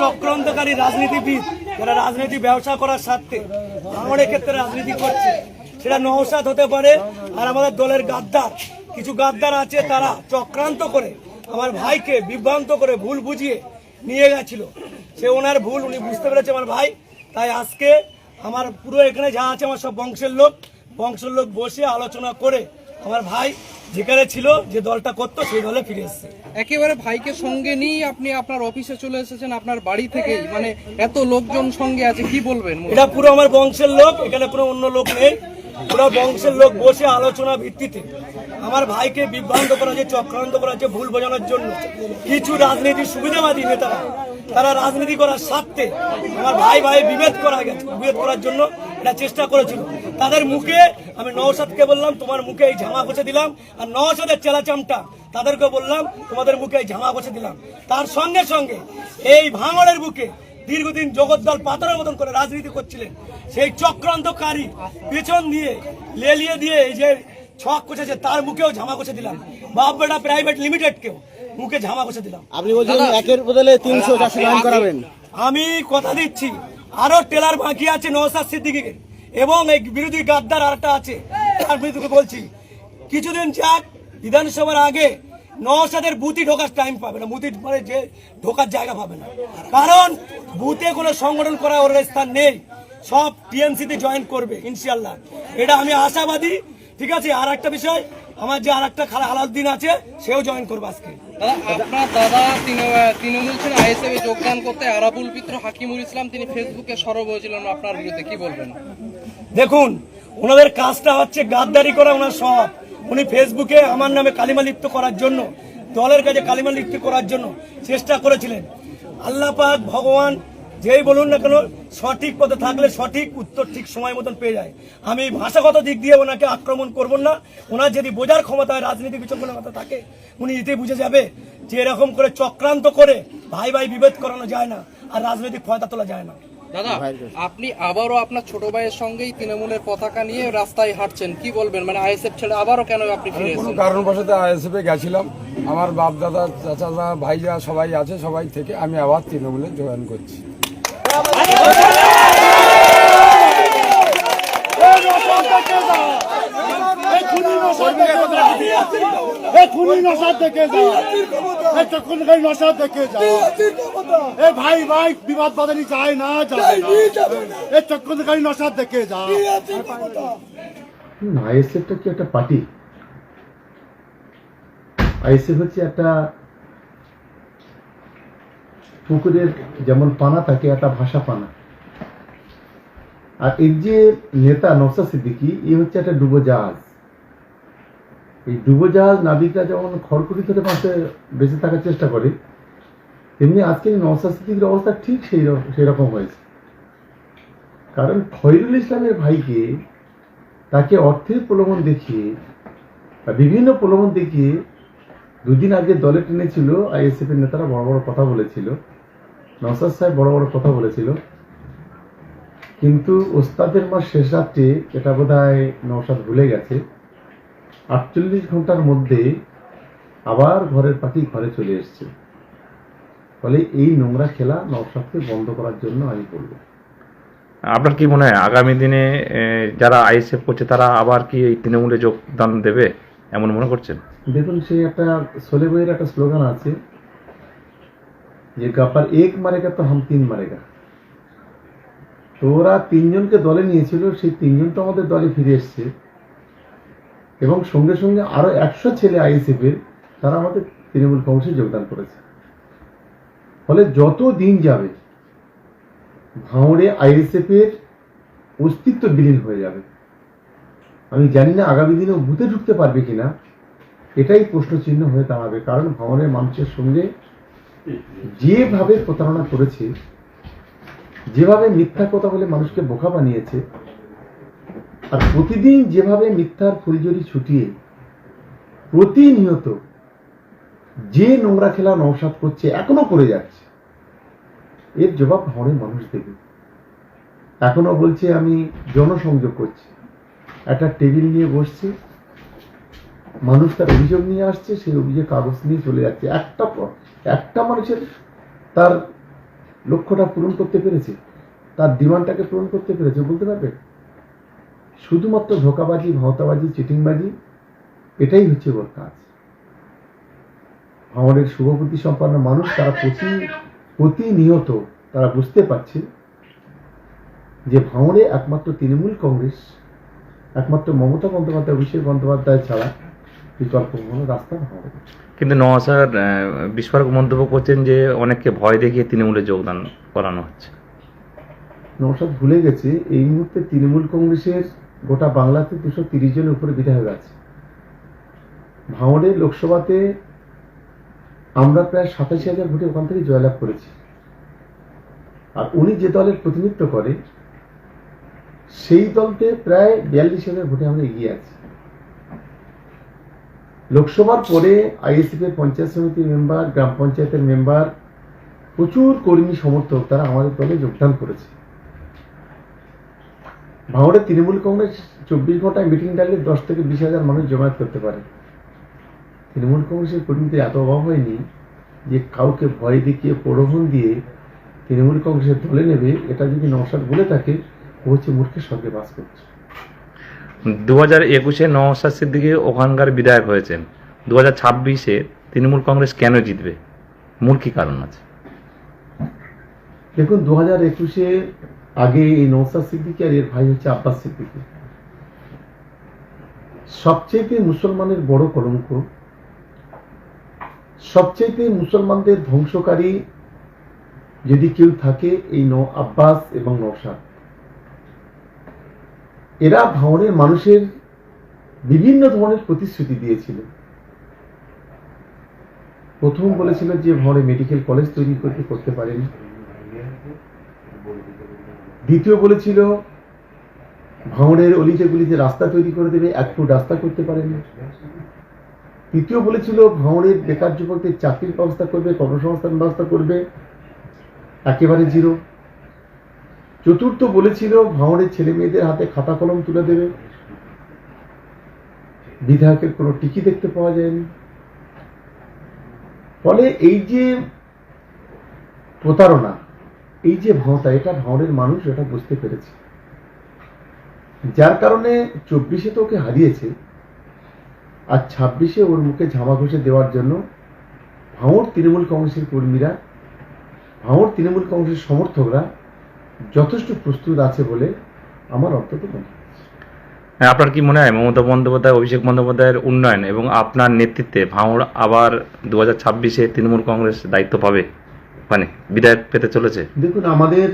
চক্রান্তকারী রাজনীতিবিদ যারা রাজনীতি ব্যবসা করার স্বার্থে ভাঙড়ের ক্ষেত্রে রাজনীতি করছে। সেটা নৌসাদ হতে পারে আর আমাদের দলের গাদ্দার। কিছু গাদ্দার আছে তারা চক্রান্ত করে আমার ভাইকে বিভ্রান্ত করে ভুল বুঝিয়ে নিয়ে গেছিল। সে ওনার ভুল উনি বুঝতে পেরেছে আমার ভাই। তাই আজকে আমার পুরো এখানে যা আছে আমার সব বংশের লোক বংশের লোক বসে আলোচনা করে আমার ভাই যেখানে ছিল যে দলটা করতো সেই দলে ফিরে এসছে। একেবারে ভাইকে সঙ্গে নিয়ে আপনি আপনার অফিসে চলে এসেছেন আপনার বাড়ি থেকেই। মানে এত লোকজন সঙ্গে আছে কি বলবেন এটা পুরো আমার বংশের লোক এখানে কোনো অন্য লোক নেই। পুরো বংশের লোক বসে আলোচনা ভিত্তিতে। আমার ভাইকে বিভ্রান্ত করা হচ্ছে চক্রান্ত করা হচ্ছে ভুল বোঝানোর জন্য কিছু রাজনীতির সুবিধাবাদী নেতারা তারা রাজনীতি করার স্বার্থে আমার ভাই ভাই বিভেদ করা গেছে। বিভেদ করার জন্য এটা চেষ্টা করেছিল। তাদের মুখে আমি নওশাদকে বললাম তোমার মুখে এই ঝামা ঘষে দিলাম। আর নওশাদের চেলাচামটা তাদেরকে বললাম তোমাদের মুখে এই ঝামা ঘষে দিলাম। তার সঙ্গে সঙ্গে এই ভাঙড়ের বুকে দীর্ঘদিন জগদ্দল পাথরের মতন করে রাজনীতি করছিলেন। সেই চক্রান্তকারী পেছন দিয়ে লেলিয়ে দিয়ে এই যে ছক কষেছে তার মুখেও ঝামা কষে দিলাম। বাপ বেটা প্রাইভেট লিমিটেডকেও মুখে ঝামা কষে দিলাম। আপনি বলছেন একের বদলে তিনশো করাবেন। আমি কথা দিচ্ছি আরও টেলার বাকি আছে নওসাদ সিদ্দিকিকে। এবং এই বিরোধী গাদ্দার আরেকটা আছে, তার বিরুদ্ধে বলছি। কিছুদিন যাক, বিধানসভার আগে নওসাদের বুথই ঢোকার টাইম পাবে না। বুথি মানে যে ঢোকার জায়গা পাবে না। কারণ বুথে কোনো সংগঠন করার ওর স্থান নেই। সব টিএমসিতে জয়েন করবে ইনশাল্লাহ এটা আমি আশাবাদী। ঠিক আছে আর একটা বিষয়, আমার যে আর একটা খালা হালাউদ্দিন আছে, সেও জয়েন করবে আজকে। আপনার দাদা করতে আরাবুল ইসলাম, তিনি ফেসবুকে হয়েছিলেন আপনার বলবেন? দেখুন, ওনাদের কাজটা হচ্ছে গাদ্দারি করা ওনার সব। উনি ফেসবুকে আমার নামে কালিমা লিপ্ত করার জন্য, দলের কাছে কালিমা লিপ্ত করার জন্য চেষ্টা করেছিলেন। আল্লাপাক ভগবান যেই বলুন না কেন সঠিক পথে থাকলে সঠিক উত্তর ঠিক সময় মতন পেয়ে যায়। আমি ভাষাগত দিক দিয়ে ওনাকে আক্রমণ করব না। ওনার যদি বোঝার ক্ষমতা হয় রাজনীতি বিচক্ষণতা থাকে উনি এতে বুঝে যাবে যে এরকম করে চক্রান্ত করে ভাই ভাই বিভেদ করানো যায় না আর রাজনৈতিক ফয়দা তোলা যায় না। দাদা আপনি আবারও আপনার ছোট ভাইয়ের সঙ্গেই তৃণমূলের পতাকা নিয়ে রাস্তায় হাঁটছেন। কি বলবেন? মানে আইএসএফ ছেড়ে আবারও কেন আপনি ফিরে কোনো কারণবশত আইএসএফে গেছিলাম। আমার বাপ দাদা চাচাদা ভাইরা সবাই আছে সবাই থেকে আমি আবার তৃণমূলে জয়েন করছি। খুনি নশা দেখে যা এ চক্ষুন গাই নশা দেখে যা এ ভাই ভাই বিবাদ বাদানি যায় না না এ চক্ষুন গাই নশা দেখে যা আইএসএফটা কি একটা পার্টি? আইএসএফ হচ্ছে একটা পুকুরের যেমন পানা থাকে, একটা ভাষা পানা। আর এর যে নেতা নকশা সিদ্দিকি এ হচ্ছে একটা ডুবো জাহাজ এই ডুবো জাহাজ নাবিকরা যেমন খড়কুটি ধরে পাশে বেঁচে থাকার চেষ্টা করে, তেমনি আজকে নকশা সিদ্দিকির অবস্থা ঠিক সেই রকম সেই রকম হয়েছে। কারণ খৈরুল ইসলামের ভাইকে তাকে অর্থের প্রলোভন দেখিয়ে বিভিন্ন প্রলোভন দেখিয়ে দুদিন আগে দলে টেনেছিল আইএসএফ এর নেতারা বড় বড় কথা বলেছিল। নসাদ সাহেব বড় বড় কথা বলেছিল। কিন্তু ওস্তাদের মাস শেষ রাত্রে এটা বোধ হয় নসাদ ভুলে গেছে। আটচল্লিশ ঘণ্টার মধ্যে আবার ঘরের পাখি ঘরে চলে এসছে। ফলে এই নোংরা খেলা নওশাদকে বন্ধ করার জন্য আমি বলব আপনার কি মনে হয় আগামী দিনে যারা আইএসএফ করছে তারা আবার কি এই তৃণমূলে যোগদান দেবে এমন মনে করছেন? দেখুন সেই একটা সোলে বইয়ের একটা স্লোগান আছে যে গাপার এক মারেগা তো হাম তিন মারেগা তো ওরা তিনজনকে দলে নিয়েছিল সেই তিনজন তো আমাদের দলে ফিরে এসছে। এবং সঙ্গে সঙ্গে আরও একশো ছেলে আইএসএফ এর, তারা আমাদের তৃণমূল কংগ্রেসে যোগদান করেছে। ফলে যত দিন যাবে ভাঁড়ে আইএসএফ এর অস্তিত্ব বিলীন হয়ে যাবে। আমি জানি না আগামী দিনে বুথে ঢুকতে পারবে কিনা, এটাই প্রশ্ন চিহ্ন হয়ে দাঁড়াবে। কারণ ভবনের মানুষের সঙ্গে যেভাবে প্রতারণা করেছে, যেভাবে মিথ্যা কথা বলে মানুষকে বোকা বানিয়েছে, আর প্রতিদিন যেভাবে মিথ্যার ফুলজরি ছুটিয়ে প্রতিনিয়ত যে নোংরা খেলা নৌসাদ করছে, এখনও করে যাচ্ছে। এর জবাব ভাঙনের মানুষ দেবে। এখনও বলছে, আমি জনসংযোগ করছি। একটা টেবিল নিয়ে বসছে। মানুষ তার অভিযোগ নিয়ে আসছে, সেই অভিযোগ কাগজ নিয়ে চলে যাচ্ছে। একটা পর একটা মানুষের তার লক্ষ্যটা পূরণ করতে পেরেছে, তার ডিমান্ডটাকে পূরণ করতে পেরেছে, বলতে পারবে শুধুমাত্র ধোকাবাজি, ভাওতাবাজি, চিটিংবাজি, এটাই হচ্ছে ওর কাজ আমাদের শুভবুদ্ধি সম্পন্ন মানুষ তারা প্রতি, প্রতিনিয়ত তারা বুঝতে পারছে যে ভাঙড়ে একমাত্র তৃণমূল কংগ্রেস, একমাত্র মমতা বন্দ্যোপাধ্যায়, অভিষেক বন্দ্যোপাধ্যায় ছাড়া বিকল্প কোনো রাস্তা না। কিন্তু নওয়াসার বিস্ফোরক মন্তব্য করছেন যে অনেককে ভয় দেখিয়ে তৃণমূলে যোগদান করানো হচ্ছে। নৌসাদ ভুলে গেছে, এই মুহূর্তে তৃণমূল কংগ্রেসের গোটা বাংলাতে দুশো তিরিশ জনের উপরে বিধায়ক আছে। ভাঙড়ের লোকসভাতে আমরা প্রায় সাতাশি হাজার ভোটে ওখান থেকে জয়লাভ করেছি। আর উনি যে দলের প্রতিনিধিত্ব করে, সেই দলতে প্রায় বিয়াল্লিশ হাজার ভোটে আমরা এগিয়ে আছি। লোকসভার পরে আইএসএফ এর পঞ্চায়েত সমিতির মেম্বার, গ্রাম পঞ্চায়েতের মেম্বার, প্রচুর কর্মী সমর্থক তারা আমাদের দলে যোগদান করেছে। ভাঙড়ে তৃণমূল কংগ্রেস চব্বিশ ঘন্টায় মিটিং ডাকলে দশ থেকে বিশ হাজার মানুষ জমায়েত করতে পারে। তৃণমূল কংগ্রেসের কর্মীদের এত অভাব হয়নি যে কাউকে ভয় দেখিয়ে, প্রলোভন দিয়ে তৃণমূল কংগ্রেসের দলে নেবে, এটা যদি নওশাদ বলে থাকে, ও হচ্ছে মূর্খের সঙ্গে বাস করছে। দু হাজার একুশে নওসাদ সিদ্দিকি ওখানকার বিধায়ক হয়েছেন। দু হাজার ছাব্বিশে তৃণমূল কংগ্রেস কেন জিতবে? মূল কি কারণ আছে? দেখুন দু হাজার একুশে আগে এই নৌসাদ সিদ্দিকি আর এর ভাই হচ্ছে আব্বাস সিদ্দিকি। সবচেয়ে মুসলমানের বড় কলঙ্ক সবচেয়ে মুসলমানদের ধ্বংসকারী যদি কেউ থাকে, এই ন, আব্বাস এবং নৌসাদ এরা ভাঙনের মানুষের বিভিন্ন ধরনের প্রতিশ্রুতি দিয়েছিল। প্রথম বলেছিল যে ভাঙড়ে মেডিকেল কলেজ তৈরি করতে করতে পারেনি। দ্বিতীয় বলেছিল ভাঙড়ের অলিতে গলিতে রাস্তা তৈরি করে দেবে, এক ফুট রাস্তা করতে পারেনি। তৃতীয় বলেছিল ভাঙড়ের বেকার যুবকদের চাকরির ব্যবস্থা করবে, কর্মসংস্থান ব্যবস্থা করবে, একেবারে জিরো। চতুর্থ বলেছিল ভাঙড়ের ছেলে মেয়েদের হাতে খাতা কলম তুলে দেবে। বিধায়কের কোনো টিকি দেখতে পাওয়া যায়নি। ফলে এই যে প্রতারণা, এই যে ভাঁওতা এটা ভাঁড়ের মানুষ এটা বুঝতে পেরেছে। যার কারণে চব্বিশে তো ওকে হারিয়েছে, আর ছাব্বিশে ওর মুখে ঝামা ঘষে দেওয়ার জন্য ভাঁড় তৃণমূল কংগ্রেসের কর্মীরা ভাঁড় তৃণমূল কংগ্রেসের সমর্থকরা যথেষ্ট প্রস্তুত আছে বলে আমার অন্তত মনে হয় আপনার কি মনে হয় মমতা বন্দ্যোপাধ্যায় অভিষেক বন্দ্যোপাধ্যায়ের উন্নয়ন এবং আপনার নেতৃত্বে ভাঙড় আবার দু হাজার ছাব্বিশে তৃণমূল কংগ্রেস দায়িত্ব পাবে? মানে বিধায়ক পেতে চলেছে? দেখুন আমাদের